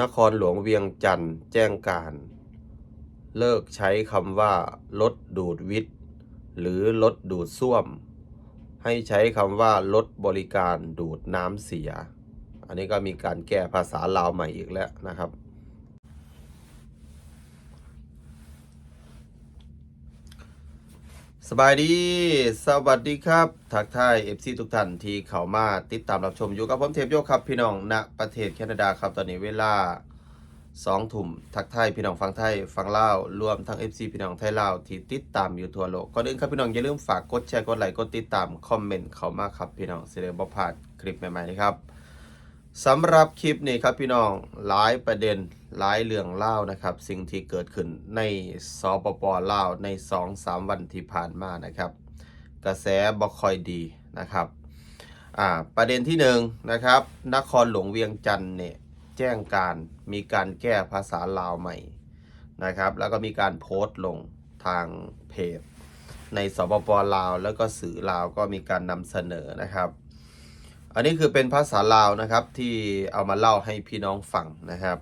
นครหลวงเวียงจันทร์แจ้งการ เลิกใช้คำว่า รถดูดวิทย์หรือรถดูดซ่วม ให้ใช้คำว่ารถบริการดูดน้ำเสีย อันนี้ก็มีการแก้ภาษาลาวใหม่อีกแล้วนะครับ สบายดี สวัสดีครับ ทักทายเอฟซีทุกท่านที่เข้ามาติดตามรับชมอยู่กับผมเทพโยครับพี่น้องณประเทศแคนาดาครับตอนนี้เวลาสองทุ่มทักทายพี่น้องฟังไทยฟังเล่ารวมทั้ง FC พี่น้องไทยเล่าที่ติดตามอยู่ทั่วโลกก่อนอื่นครับพี่น้องอย่าลืมฝากกดแชร์กดไลค์กดติดตามคอมเมนต์เข้ามาครับพี่น้องเสได็บ่พลาดคลิปใหม่ๆนะครับสำหรับคลิปนี้ครับพี่น้องหลายประเด็น หลายเรื่องเล่านะครับ สิ่งที่เกิดขึ้นในสปปลาวใน 2-3 วันที่ผ่านมานะครับ กระแสบ่ค่อยดีนะครับอ่าประเด็นที่หนึ่งนะครับ นครหลวงเวียงจันทร์เนี่ยแจ้งการมีการแก้ภาษาลาวใหม่นะครับ แล้วก็มีการโพสต์ลงทางเพจ ในสปปลาว แล้วก็สื่อลาวก็มีการนำเสนอนะครับ อันนี้คือเป็นภาษาลาวนะครับที่เอามาเล่าให้พี่น้องฟังนะครับ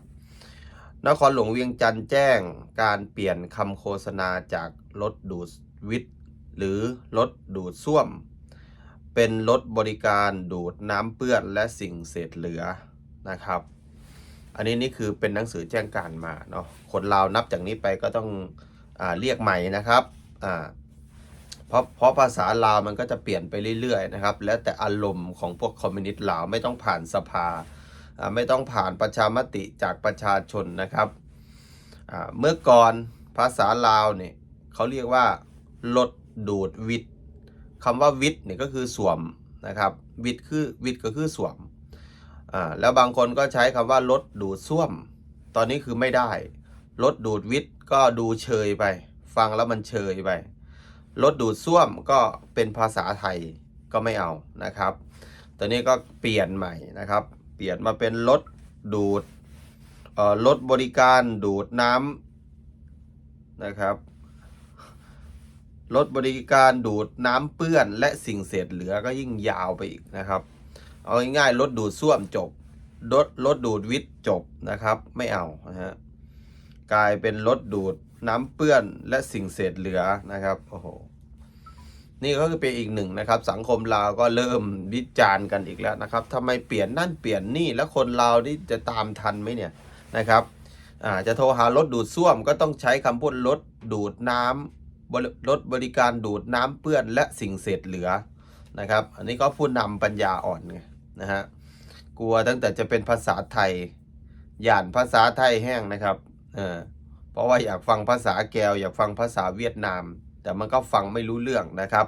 นครหลวงเวียงจันทร์แจ้งการเปลี่ยนคำโฆษณาจากรถดูดวิทย์หรือรถดูดซ่วม เป็นรถบริการดูดน้ำเปื้อนและสิ่งเศษเหลือนะครับ อันนี้นี่คือเป็นหนังสือแจ้งการมาเนาะคนลาวนับจากนี้ไปก็ต้องอเรียกใหม่นะครับเพราะเพราะภาษาลาวมันก็จะเปลี่ยนไปเรื่อยๆนะครับ แล้วแต่อารมณ์ของพวกคอมมิวนิสต์ลาวไม่ต้องผ่านสภา ไม่ต้องผ่านประชามติจากประชาชนนะครับ เมื่อก่อนภาษาลาวเนี่ยเขาเรียกว่ารถดูดวิทย์คำว่าวิทย์เนี่ยก็คือสวมนะครับวิทย์คือวิทย์ก็คือสวมแล้วบางคนก็ใช้คำว่ารถดูดซ่วม ตอนนี้คือไม่ได้รถดูดวิทย์ก็ดูเชยไป ฟังแล้วมันเชยไปรถดูดซ่วมก็เป็นภาษาไทยก็ไม่เอานะครับ ตอนนี้ก็เปลี่ยนใหม่นะครับ ปลี่ยนมาเป็นรถดูดรถบริการดูดน้ำนะครับรถบริการดูดน้ำเปื้อนและสิ่งเศษเหลือก็ยิ่งยาวไปอีกนะครับ เอาง่ายๆรถดูดซ่วมจบรถรถดูดวิทย์จบนะครับ ไม่เอานะฮะกลายเป็นรถดูดน้ำเปื้อนและสิ่งเศษเหลือนะครับโอ้โห นี่ก็คือเป็นอีกหนึ่งนะครับ สังคมลาวก็เริ่มวิจารณ์กันอีกแล้วนะครับทำไมเปลี่ยนนั่นเปลี่ยนนี่แล้วคนลาวนี่จะตามทันไหมเนี่ยนะครับอ่าจะโทรหารถดูดซ่วมก็ต้องใช้คำพูดรถดูดน้ำบริรถบริการดูดน้ำเปื้อนและสิ่งเศษเหลือนะครับ อันนี้ก็ผู้นำปัญญาอ่อนไงนะฮะกลัวตั้งแต่จะเป็นภาษาไทยย่านภาษาไทยแห้งนะครับเออเพราะว่าอยากฟังภาษาแกวอยากฟังภาษาเวียดนาม แต่มันก็ฟังไม่รู้เรื่องนะครับ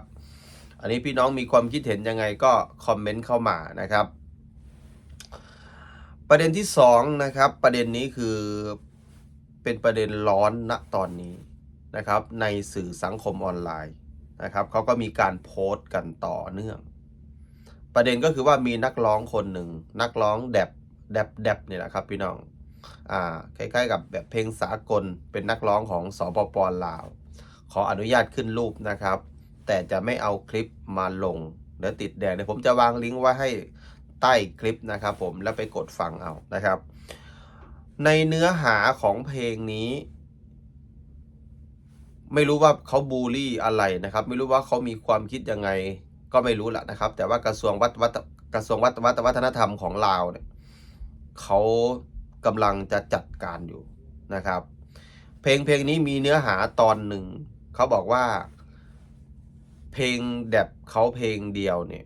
อันนี้พี่น้องมีความคิดเห็นยังไงก็คอมเมนต์เข้ามานะครับ ประเด็นที่สองนะครับประเด็นนี้คือเป็นประเด็นร้อนณตอนนี้นะครับ ในสื่อสังคมออนไลน์นะครับเขาก็มีการโพสต์กันต่อเนื่อง ประเด็นก็คือว่ามีนักร้องคนหนึ่งนักร้องแดบแดบแดบเนี่ยแหละครับพี่น้องอ่าคล้ายๆ กับแบบเพลงสากลเป็นนักร้องของสปปลาว ขออนุญาตขึ้นรูปนะครับ แต่จะไม่เอาคลิปมาลงเดี๋ยวติดแดงเดี๋ยวผมจะวางลิงก์ไว้ให้ใต้คลิปนะครับผมแล้วไปกดฟังเอานะครับ ในเนื้อหาของเพลงนี้ ไม่รู้ว่าเขาบูลลี่อะไรนะครับ ไม่รู้ว่าเขามีความคิดยังไงก็ไม่รู้แหละนะครับ แต่ว่ากระทรวงวัฒวัฒกระทรวงวัฒวัฒวัฒนธรรมของลาวเนี่ยเขากำลังจะจัดการอยู่นะครับ เพลงเพลงนี้มีเนื้อหาตอนหนึ่ง เขาบอกว่า เพลงแดบเขาเพลงเดียวเนี่ย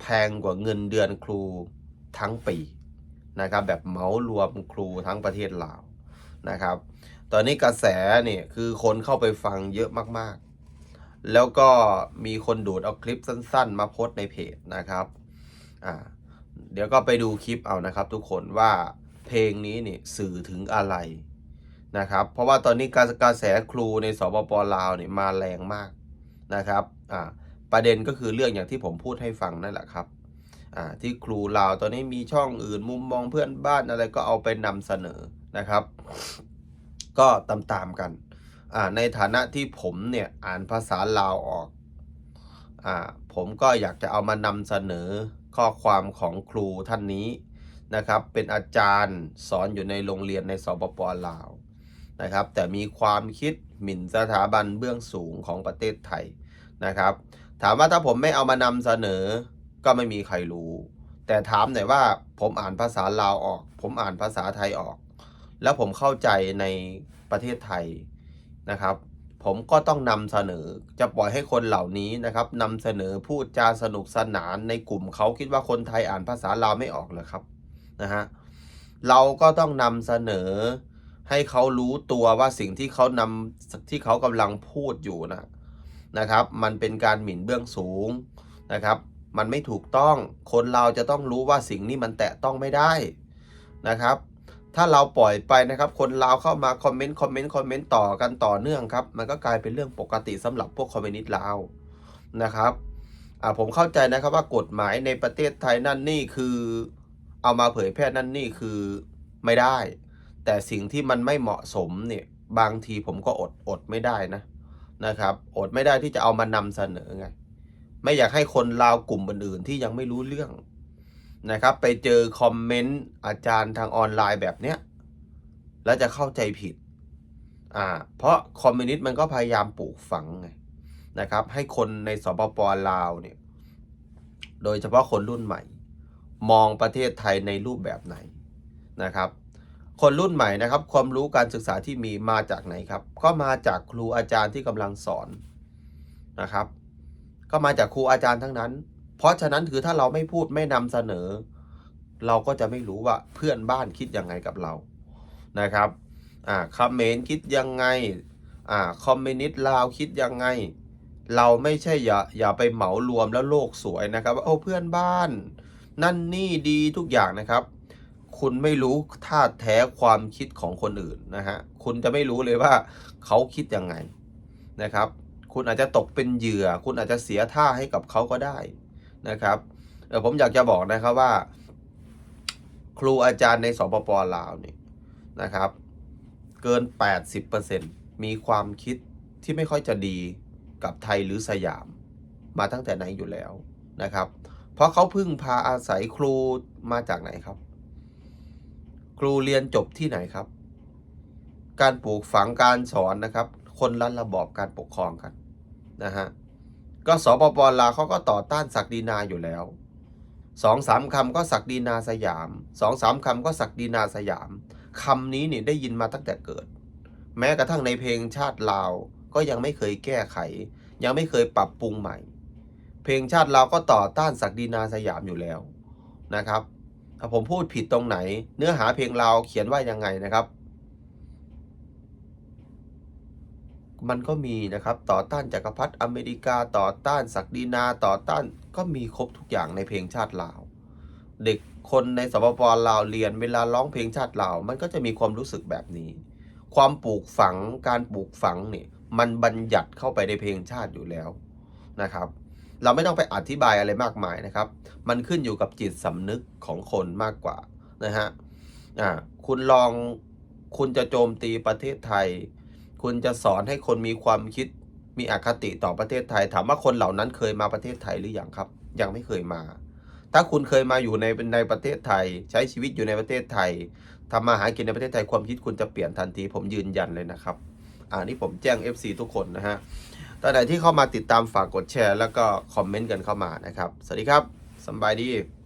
แพงกว่าเงินเดือนครูทั้งปีนะครับ แบบเหมารวมครูทั้งประเทศลาวนะครับ ตอนนี้กระแสเนี่ยคือคนเข้าไปฟังเยอะมากๆ แล้วก็มีคนดูดเอาคลิปสั้น ๆ มาโพสในเพจนะครับอ่าเดี๋ยวก็ไปดูคลิปเอานะครับ ทุกคนว่าเพลงนี้เนี่ยสื่อถึงอะไร นะครับ เพราะว่าตอนนี้การกระแสครูในสปปลาวเนี่ยมาแรงมากนะครับอ่าประเด็นก็คือเรื่องอย่างที่ผมพูดให้ฟังนั่นแหละครับอ่าที่ครูลาวตอนนี้มีช่องอื่นมุมมองเพื่อนบ้านอะไรก็เอาไปนำเสนอนะครับ ก็ตามๆกันอ่าในฐานะที่ผมเนี่ยอ่านภาษาลาวออกอ่าผมก็อยากจะเอามานำเสนอข้อความของครูท่านนี้นะครับ เป็นอาจารย์สอนอยู่ในโรงเรียนในสปปลาว นะครับ แต่มีความคิดหมิ่นสถาบันเบื้องสูงของประเทศไทยนะครับ ถามว่าถ้าผมไม่เอามานำเสนอก็ไม่มีใครรู้ แต่ถามหน่อยว่าผมอ่านภาษาลาวออก ผมอ่านภาษาไทยออก แล้วผมเข้าใจในประเทศไทยนะครับ ผมก็ต้องนำเสนอจะปล่อยให้คนเหล่านี้นะครับนำเสนอพูดจาสนุกสนานในกลุ่มเขาคิดว่าคนไทยอ่านภาษาลาวไม่ออกเหรอครับนะฮะเราก็ต้องนำเสนอ ให้เขารู้ตัวว่าสิ่งที่เขานำที่เขากำลังพูดอยู่นะนะครับ มันเป็นการหมิ่นเบื้องสูงนะครับ มันไม่ถูกต้องคนเราจะต้องรู้ว่าสิ่งนี้มันแตะต้องไม่ได้นะครับ ถ้าเราปล่อยไปนะครับ คนลาเข้ามาคอมเมนต์คอมเมนต์คอมเมนต์ต่อกันต่อเนื่องครับ มันก็กลายเป็นเรื่องปกติสำหรับพวกคอมมิวนิสต์ลาวนะครับอ่าผมเข้าใจนะครับว่ากฎหมายในประเทศไทยนั่นนี่คือ เอามาเผยแพร่นั่นนี่คือไม่ได้ แต่สิ่งที่มันไม่เหมาะสมเนี่ยบางทีผมก็อดอดไม่ได้นะนะครับ อดไม่ได้ที่จะเอามานำเสนอไงไม่อยากให้คนลาวกลุ่มอื่นๆที่ยังไม่รู้เรื่องนะครับ ไปเจอคอมเมนต์อาจารย์ทางออนไลน์แบบเนี้ยแล้วจะเข้าใจผิดอ่าเพราะคอมมิวนิสต์มันก็พยายามปลูกฝังไงนะครับ ให้คนในสปปลาวเนี่ยโดยเฉพาะคนรุ่นใหม่ มองประเทศไทยในรูปแบบไหนนะครับ คนรุ่นใหม่นะครับ ความรู้การศึกษาที่มีมาจากไหนครับ ก็มาจากครูอาจารย์ที่กำลังสอนนะครับ ก็มาจากครูอาจารย์ทั้งนั้น เพราะฉะนั้นคือถ้าเราไม่พูดไม่นำเสนอ เราก็จะไม่รู้ว่าเพื่อนบ้านคิดยังไงกับเรานะครับอ่าคอมเมนต์คิดยังไงอ่าคอมมิวนิสต์ลาวคิดยังไง เราไม่ใช่อย่าอย่าไปเหมารวมแล้วโลกสวยนะครับว่าโอ้เพื่อนบ้าน นั่นนี่ดีทุกอย่างนะครับ คุณไม่รู้ท่าแท้ความคิดของคนอื่นนะฮะคุณจะไม่รู้เลยว่าเขาคิดยังไงนะครับ คุณอาจจะตกเป็นเหยื่อ คุณอาจจะเสียท่าให้กับเขาก็ได้นะครับเออผมอยากจะบอกนะครับว่า ครูอาจารย์ในสปปลาวเนี่ยนะครับ เกิน 80%มีความคิดที่ไม่ค่อยจะดีกับไทยหรือสยาม มาตั้งแต่ไหนอยู่แล้วนะครับ เพราะเขาพึ่งพาอาศัยครูมาจากไหนครับ ครูเรียนจบที่ไหนครับ การปลูกฝังการสอนนะครับ คนละระบอบการปกครองกันนะฮะก็สปปลาวเขาก็ต่อต้านศักดินาอยู่แล้วสองสามคำก็ศักดินาสยามสองสามคำก็ศักดินาสยามคำนี้เนี่ยได้ยินมาตั้งแต่เกิด แม้กระทั่งในเพลงชาติลาวก็ยังไม่เคยแก้ไข ยังไม่เคยปรับปรุงใหม่ เพลงชาติลาวก็ต่อต้านศักดินาสยามอยู่แล้วนะครับ ถ้าผมพูดผิดตรงไหน เนื้อหาเพลงลาเขียนว่ายังไงนะครับ มันก็มีนะครับต่อต้านจักรพรรดิอเมริกาต่อต้านศักดินาต่อต้านก็มีครบทุกอย่างในเพลงชาติลาว เด็กคนในสปปลาวเรียนเวลาร้องเพลงชาติลาว มันก็จะมีความรู้สึกแบบนี้ ความปลูกฝังการปลูกฝังเนี่ยมันบัญญัติเข้าไปในเพลงชาติอยู่แล้วนะครับ เราไม่ต้องไปอธิบายอะไรมากมายนะครับ มันขึ้นอยู่กับจิตสำนึกของคนมากกว่านะฮะอ่าคุณลองคุณจะโจมตีประเทศไทย คุณจะสอนให้คนมีความคิดมีอคติต่อประเทศไทย ถามว่าคนเหล่านั้นเคยมาประเทศไทยหรือยังครับ ยังไม่เคยมา ถ้าคุณเคยมาอยู่ในในประเทศไทย ใช้ชีวิตอยู่ในประเทศไทยทำมาหากินในประเทศไทยความคิดคุณจะเปลี่ยนทันที ผมยืนยันเลยนะครับอ่านี่ผมแจ้ง FC ทุกคนนะฮะ ตอนไหนที่เข้ามาติดตามฝากกดแชร์ แล้วก็คอมเมนต์กันเข้ามานะครับ สวัสดีครับสบายดี